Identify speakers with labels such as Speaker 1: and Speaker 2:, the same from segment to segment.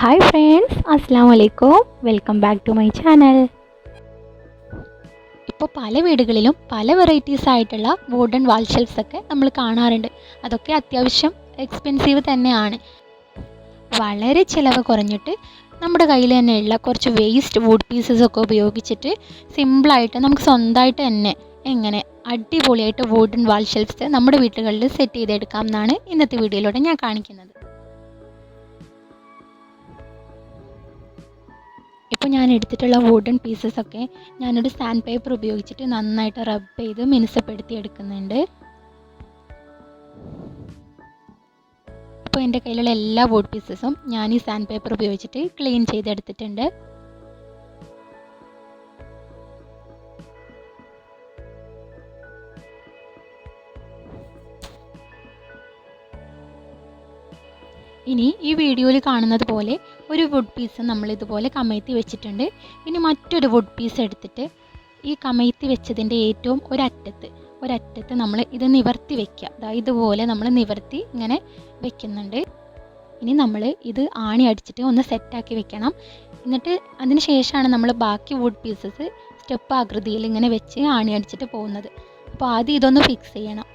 Speaker 1: Hi friends അസ്സാം വലൈക്കും welcome back to my channel ഇപ്പോൾ പല വീടുകളിലും പല വെറൈറ്റീസ് ആയിട്ടുള്ള വുഡൻ വാൾ ഷെൽഫ്സ് ഒക്കെ നമ്മൾ കാണാറുണ്ട്. അതൊക്കെ അത്യാവശ്യം എക്സ്പെൻസീവ് തന്നെയാണ്. വളരെ ചിലവ് കുറഞ്ഞിട്ട് നമ്മുടെ കയ്യിൽ ഉള്ള കുറച്ച് വേസ്റ്റ് വുഡ് പീസസ് ഒക്കെ ഉപയോഗിച്ചിട്ട് സിമ്പിളായിട്ട് നമുക്ക് സ്വന്തമായിട്ട് തന്നെ എങ്ങനെ അടിപൊളിയായിട്ട് വുഡൻ വാൾ ഷെൽഫ്സ് നമ്മുടെ വീടുകളിൽ സെറ്റ് ചെയ്തെടുക്കാം എന്നാണ് ഇന്നത്തെ വീഡിയോയിലൂടെ ഞാൻ കാണിക്കുന്നത്. ഇപ്പോൾ ഞാൻ എടുത്തിട്ടുള്ള വുഡൻ പീസസ് ഒക്കെ ഞാനൊരു സാൻഡ് പേപ്പർ ഉപയോഗിച്ചിട്ട് നന്നായിട്ട് റബ്ബ് ചെയ്ത് മിനുസപ്പെടുത്തി എടുക്കുന്നുണ്ട്. ഇപ്പോൾ എന്റെ കയ്യിലുള്ള എല്ലാ വുഡ് പീസസും ഞാൻ ഈ സാൻഡ് പേപ്പർ ഉപയോഗിച്ചിട്ട് ക്ലീൻ ചെയ്തെടുത്തിട്ടുണ്ട്. ഇനി ഈ വീഡിയോയിൽ കാണുന്നത് പോലെ ഒരു വുഡ് പീസ് നമ്മൾ ഇതുപോലെ കമഴ്ത്തി വെച്ചിട്ടുണ്ട്. ഇനി മറ്റൊരു വുഡ് പീസ് എടുത്തിട്ട് ഈ കമഴ്ത്തി വെച്ചതിന്റെ ഏറ്റവും ഒരറ്റത്ത് ഒരറ്റത്ത് നമ്മൾ ഇത് നിവർത്തി വെക്കുക. അതാ ഇതുപോലെ നമ്മൾ നിവർത്തി ഇങ്ങനെ വെക്കുന്നുണ്ട്. ഇനി നമ്മൾ ഇത് ആണി അടിച്ചിട്ട് ഒന്ന് സെറ്റാക്കി വെക്കണം. എന്നിട്ട് അതിന് ശേഷമാണ് നമ്മൾ ബാക്കി വുഡ് പീസസ് സ്റ്റെപ്പ് ആകൃതിയിൽ ഇങ്ങനെ വെച്ച് ആണി അടിച്ചിട്ട് പോകുന്നത്. അപ്പോൾ ആദ്യം ഇതൊന്ന് ഫിക്സ് ചെയ്യണം.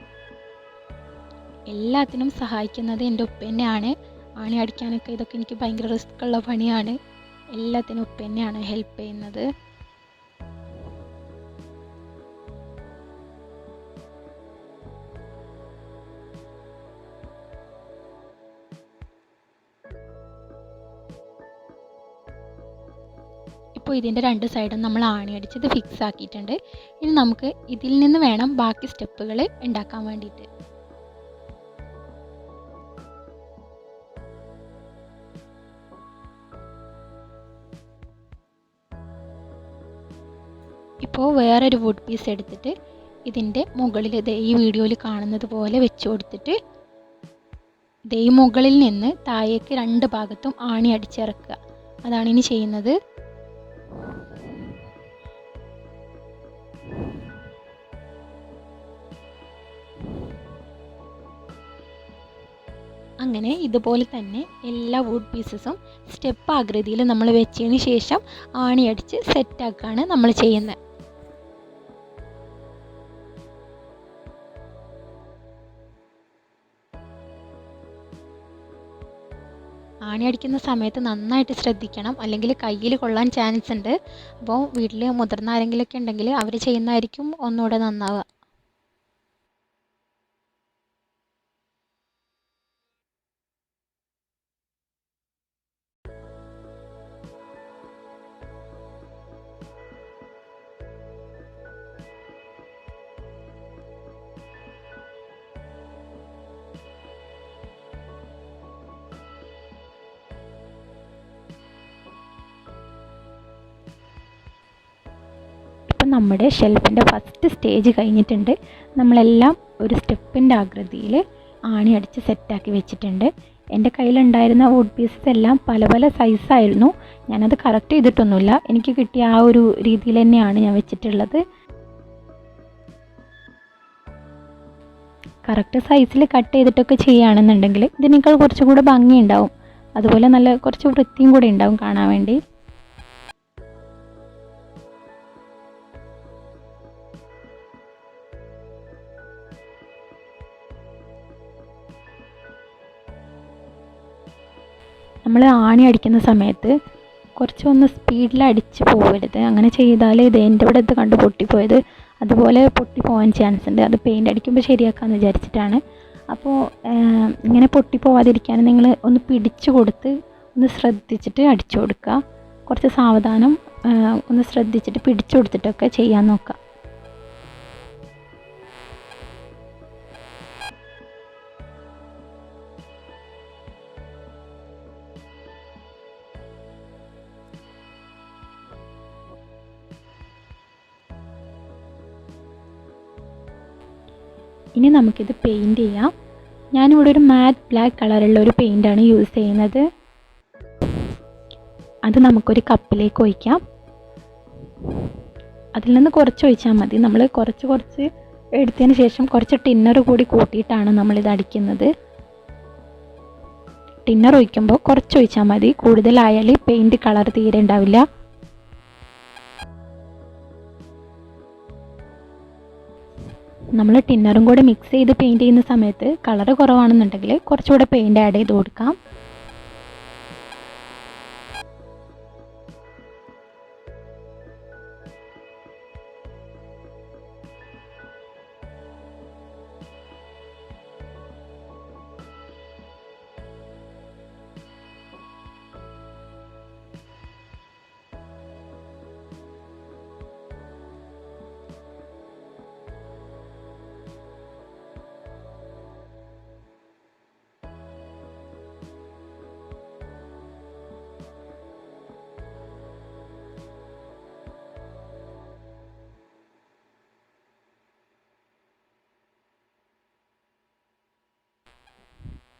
Speaker 1: എല്ലാത്തിനും സഹായിക്കുന്നത് എന്റെ ഉപ്പ തന്നെയാണ് ആണി അടിക്കാനൊക്കെ ഇതൊക്കെ എനിക്ക് ഭയങ്കര റിസ്ക് ഉള്ള പണിയാണ്. എല്ലാത്തിനും ഉപ്പ തന്നെയാണ് ഹെൽപ്പ് ചെയ്യുന്നത്. ഇപ്പോൾ ഇതിന്റെ രണ്ട് സൈഡും നമ്മൾ ആണി അടിച്ച് ഇത് ഫിക്സ് ആക്കിയിട്ടുണ്ട്. ഇനി നമുക്ക് ഇതിൽ നിന്ന് വേണം ബാക്കി സ്റ്റെപ്പുകൾ ഉണ്ടാക്കാൻ വേണ്ടിയിട്ട്. ഇപ്പോൾ വേറൊരു വുഡ് പീസ് എടുത്തിട്ട് ഇതിന്റെ മുകളിൽ ഈ വീഡിയോയിൽ കാണുന്നത് പോലെ വെച്ച് കൊടുത്തിട്ട് ഈ മുകളിൽ നിന്ന് താഴേക്ക് രണ്ട് ഭാഗത്തും ആണി അടിച്ചിറക്കുക. അതാണ് ഇനി ചെയ്യുന്നത്. അങ്ങനെ ഇതുപോലെ തന്നെ എല്ലാ വുഡ് പീസസും സ്റ്റെപ്പ് ആകൃതിയിൽ നമ്മൾ വെച്ചതിന് ശേഷം ആണിയടിച്ച് സെറ്റാക്കുകയാണ് നമ്മൾ ചെയ്യുന്നത്. ആണി അടിക്കുന്ന സമയത്ത് നന്നായിട്ട് ശ്രദ്ധിക്കണം. അല്ലെങ്കിൽ കയ്യിൽ കൊള്ളാൻ ചാൻസ് ഉണ്ട്. അപ്പോൾ വീട്ടിൽ മുതിർന്ന ആരെങ്കിലുമൊക്കെ ഉണ്ടെങ്കിൽ അവർ ചെയ്യുന്നതായിരിക്കും ഒന്നുകൂടെ നന്നാവുക. നമ്മുടെ ഷെൽഫിന്റെ ഫസ്റ്റ് സ്റ്റേജ് കഴിഞ്ഞിട്ടുണ്ട്. നമ്മളെല്ലാം ഒരു സ്റ്റെപ്പിന്റെ ആകൃതിയിൽ ആണി അടിച്ച് സെറ്റാക്കി വെച്ചിട്ടുണ്ട്. എന്റെ കയ്യിലുണ്ടായിരുന്ന വുഡ് പീസസ് എല്ലാം പല പല സൈസായിരുന്നു ഞാനത് കറക്റ്റ് ചെയ്തിട്ടൊന്നുമില്ല. എനിക്ക് കിട്ടിയ ആ ഒരു രീതിയിൽ തന്നെയാണ് ഞാൻ വെച്ചിട്ടുള്ളത്. കറക്റ്റ് സൈസിൽ കട്ട് ചെയ്തിട്ടൊക്കെ ചെയ്യുകയാണെന്നുണ്ടെങ്കിൽ ഇതിനേക്കാൾ കുറച്ചും കൂടെ ഭംഗിയുണ്ടാവും. അതുപോലെ നല്ല കുറച്ച് വൃത്തിയും കൂടെ ഉണ്ടാവും കാണാൻ വേണ്ടി. നമ്മൾ ആണി അടിക്കുന്ന സമയത്ത് കുറച്ചൊന്ന് സ്പീഡിൽ അടിച്ച് പോകരുത്. അങ്ങനെ ചെയ്താൽ ഇത് എന്റെ ഇവിടെ ഇത് കണ്ട് പൊട്ടിപ്പോയത്. അതുപോലെ പൊട്ടിപ്പോകാൻ ചാൻസ് ഉണ്ട്. അത് പെയിന്റ് അടിക്കുമ്പോൾ ശരിയാക്കാമെന്ന് വിചാരിച്ചിട്ടാണ്. അപ്പോൾ ഇങ്ങനെ പൊട്ടിപ്പോവാതിരിക്കാൻ നിങ്ങൾ ഒന്ന് പിടിച്ചു കൊടുത്ത് ഒന്ന് ശ്രദ്ധിച്ചിട്ട് അടിച്ചു കൊടുക്കുക. കുറച്ച് സാവധാനം ഒന്ന് ശ്രദ്ധിച്ചിട്ട് പിടിച്ചു കൊടുത്തിട്ടൊക്കെ ചെയ്യാൻ നോക്കുക. ഇനി നമുക്കിത് പെയിന്റ് ചെയ്യാം. ഞാനിവിടെ ഒരു മാറ്റ് ബ്ലാക്ക് കളറുള്ള ഒരു പെയിന്റാണ് യൂസ് ചെയ്യുന്നത്. അത് നമുക്കൊരു കപ്പിലേക്ക് ഒഴിക്കാം. അതിൽ നിന്ന് കുറച്ച് ഒഴിച്ചാൽ മതി. നമ്മൾ കുറച്ച് കുറച്ച് എടുത്തതിന് ശേഷം കുറച്ച് ടിന്നർ കൂടി കൂട്ടിയിട്ടാണ് നമ്മളിത് അടിക്കുന്നത്. ടിന്നർ ഒഴിക്കുമ്പോൾ കുറച്ച് ഒഴിച്ചാൽ മതി. കൂടുതലായാൽ പെയിന്റ് കളർ തീരെ ഉണ്ടാവില്ല. നമ്മൾ ടിന്നറും കൂടെ മിക്സ് ചെയ്ത് പെയിന്റ് ചെയ്യുന്ന സമയത്ത് കളർ കുറവാണെന്നുണ്ടെങ്കിൽ കുറച്ചുകൂടെ പെയിന്റ് ആഡ് ചെയ്ത് കൊടുക്കാം.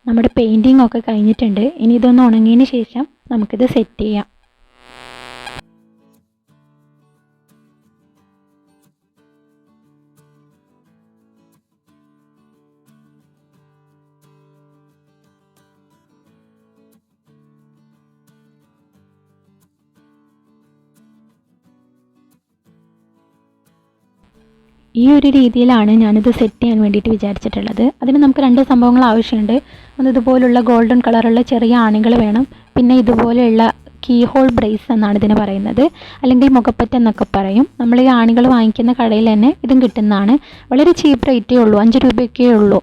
Speaker 1: നമ്മുടെ പെയിന്റിംഗ് ഒക്കെ കഴിഞ്ഞിട്ടുണ്ട്. ഇനി ഇതൊന്ന് ഉണങ്ങിയതിന് ശേഷം നമുക്കിത് സെറ്റ് ചെയ്യാം. ഈ ഒരു രീതിയിലാണ് ഞാനിത് സെറ്റ് ചെയ്യാൻ വേണ്ടിയിട്ട് വിചാരിച്ചിട്ടുള്ളത്. അതിന് നമുക്ക് രണ്ട് സംഭവങ്ങൾ ആവശ്യമുണ്ട്. ഒന്ന് ഇതുപോലുള്ള ഗോൾഡൻ കളറുള്ള ചെറിയ ആണികൾ വേണം. പിന്നെ ഇതുപോലെയുള്ള കീ ഹോൾ ബ്രേസ് എന്നാണ് ഇതിന് പറയുന്നത്. അല്ലെങ്കിൽ മുഖപ്പറ്റ എന്നൊക്കെ പറയും. നമ്മൾ ഈ ആണികൾ വാങ്ങിക്കുന്ന കടയിൽ തന്നെ ഇതും കിട്ടുന്നതാണ്. വളരെ ചീപ്പ് റേറ്റേ ഉള്ളൂ. അഞ്ച് രൂപയൊക്കെ ഉള്ളൂ.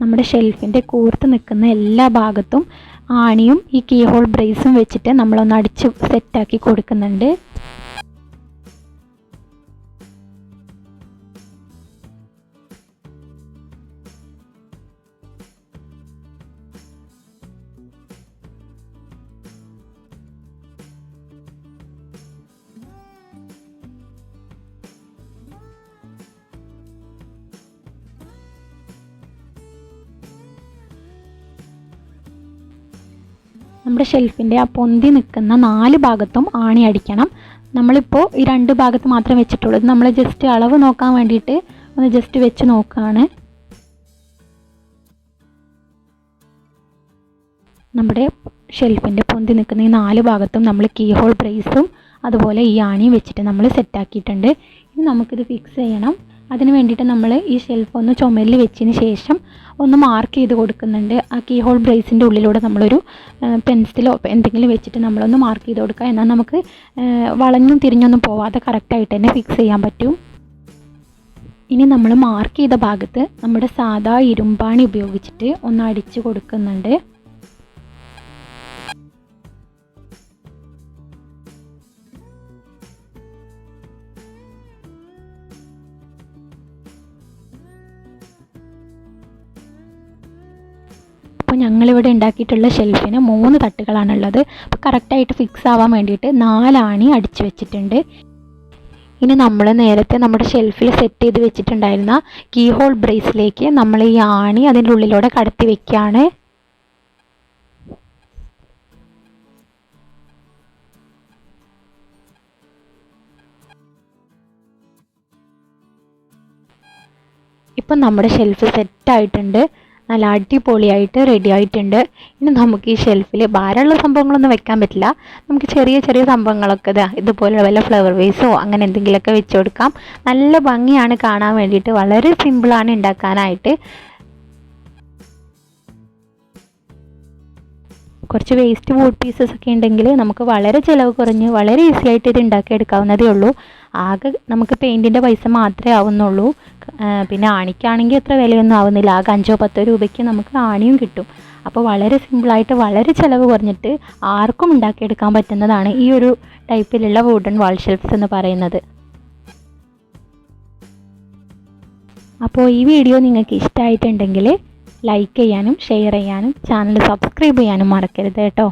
Speaker 1: നമ്മുടെ ഷെൽഫിന്റെ കൂർത്ത് നിൽക്കുന്ന എല്ലാ ഭാഗത്തും ആണിയും ഈ കീ ഹോൾ ബ്രേസും വെച്ചിട്ട് നമ്മളൊന്ന് അടിച്ച് സെറ്റാക്കി കൊടുക്കുന്നുണ്ട്. നമ്മുടെ ഷെൽഫിന്റെ ആ പൊന്തി നിൽക്കുന്ന നാല് ഭാഗത്തും ആണി അടിക്കണം. നമ്മളിപ്പോൾ ഈ രണ്ട് ഭാഗത്ത് മാത്രം വെച്ചിട്ടുള്ളൂ. ഇത് നമ്മൾ ജസ്റ്റ് അളവ് നോക്കാൻ വേണ്ടിയിട്ട് ഒന്ന് ജസ്റ്റ് വെച്ച് നോക്കുകയാണ് നമ്മുടെ ഷെൽഫിന്റെ പൊന്തി നിൽക്കുന്ന ഈ നാല് ഭാഗത്തും നമ്മൾ കീ ഹോൾ ബ്രേസും അതുപോലെ ഈ ആണിയും വെച്ചിട്ട് നമ്മൾ സെറ്റാക്കിയിട്ടുണ്ട് ഇനി നമുക്കിത് ഫിക്സ് ചെയ്യണം. അതിന് വേണ്ടിയിട്ട് നമ്മൾ ഈ ഷെൽഫ് ഒന്ന് ചുമരിൽ വെച്ചതിന് ശേഷം ഒന്ന് മാർക്ക് ചെയ്ത് കൊടുക്കുന്നുണ്ട്. ആ കീ ഹോൾ ബ്രേസിന്റെ ഉള്ളിലൂടെ നമ്മളൊരു പെൻസിലോ എന്തെങ്കിലും വെച്ചിട്ട് നമ്മളൊന്ന് മാർക്ക് ചെയ്ത് കൊടുക്കുക. എന്നാൽ നമുക്ക് വളഞ്ഞും തിരിഞ്ഞൊന്നും പോവാതെ കറക്റ്റായിട്ട് തന്നെ ഫിക്സ് ചെയ്യാൻ പറ്റും. ഇനി നമ്മൾ മാർക്ക് ചെയ്ത ഭാഗത്ത് നമ്മുടെ സാധാ ഇരുമ്പാണി ഉപയോഗിച്ചിട്ട് ഒന്ന് അടിച്ചു കൊടുക്കുന്നുണ്ട്. അപ്പോൾ ഞങ്ങളിവിടെ ഉണ്ടാക്കിയിട്ടുള്ള ഷെൽഫിന് മൂന്ന് തട്ടുകളാണുള്ളത്. അപ്പോൾ കറക്റ്റായിട്ട് ഫിക്സ് ആവാൻ വേണ്ടിയിട്ട് നാലാണി അടിച്ചു വെച്ചിട്ടുണ്ട്. ഇനി നമ്മൾ നേരത്തെ നമ്മുടെ ഷെൽഫിൽ സെറ്റ് ചെയ്ത് വെച്ചിട്ടുണ്ടായിരുന്ന കീ ഹോൾ ബ്രേസിലേക്ക് നമ്മൾ ഈ ആണി അതിന്റെ ഉള്ളിലൂടെ കടത്തി വെക്കുകയാണ് ഇപ്പം നമ്മുടെ ഷെൽഫ് സെറ്റായിട്ടുണ്ട് നല്ല അടിപൊളിയായിട്ട് റെഡി ആയിട്ടുണ്ട്. ഇനി നമുക്ക് ഈ ഷെൽഫിൽ ഭാരമുള്ള സംഭവങ്ങളൊന്നും വെക്കാൻ പറ്റില്ല. നമുക്ക് ചെറിയ ചെറിയ സംഭവങ്ങളൊക്കെ ഇതാ ഇതുപോലെ വല്ല ഫ്ലവർ വേസോ അങ്ങനെ എന്തെങ്കിലുമൊക്കെ വെച്ച് കൊടുക്കാം. നല്ല ഭംഗിയാണ് കാണാൻ വേണ്ടിയിട്ട്. വളരെ സിമ്പിളാണ് ഉണ്ടാക്കാനായിട്ട്. കുറച്ച് വേസ്റ്റ് വുഡ് പീസസ് ഒക്കെ ഉണ്ടെങ്കിൽ നമുക്ക് വളരെ ചിലവ് കുറഞ്ഞ് വളരെ ഈസി ആയിട്ട് ഇത് ഉണ്ടാക്കിയെടുക്കാവുന്നതേ ഉള്ളൂ. ആകെ നമുക്ക് പെയിന്റിന്റെ പൈസ മാത്രമേ ആവുന്നുള്ളൂ. പിന്നെ ആണിക്കാണെങ്കിൽ അത്ര വിലയൊന്നും ആവുന്നില്ല. ആകെ അഞ്ചോ പത്തോ രൂപയ്ക്ക് നമുക്ക് ആണിയും കിട്ടും. അപ്പോൾ വളരെ സിമ്പിളായിട്ട് വളരെ ചിലവ് കുറഞ്ഞിട്ട് ആർക്കും ഉണ്ടാക്കിയെടുക്കാൻ പറ്റുന്നതാണ് ഈ ഒരു ടൈപ്പിലുള്ള വുഡൻ വാൾ ഷെൽഫ്സ് എന്ന് പറയുന്നത്. അപ്പോൾ ഈ വീഡിയോ നിങ്ങൾക്ക് ഇഷ്ടമായിട്ടുണ്ടെങ്കിൽ ലൈക്ക് ചെയ്യാനും ഷെയർ ചെയ്യാനും ചാനൽ സബ്സ്ക്രൈബ് ചെയ്യാനും മറക്കരുത് കേട്ടോ.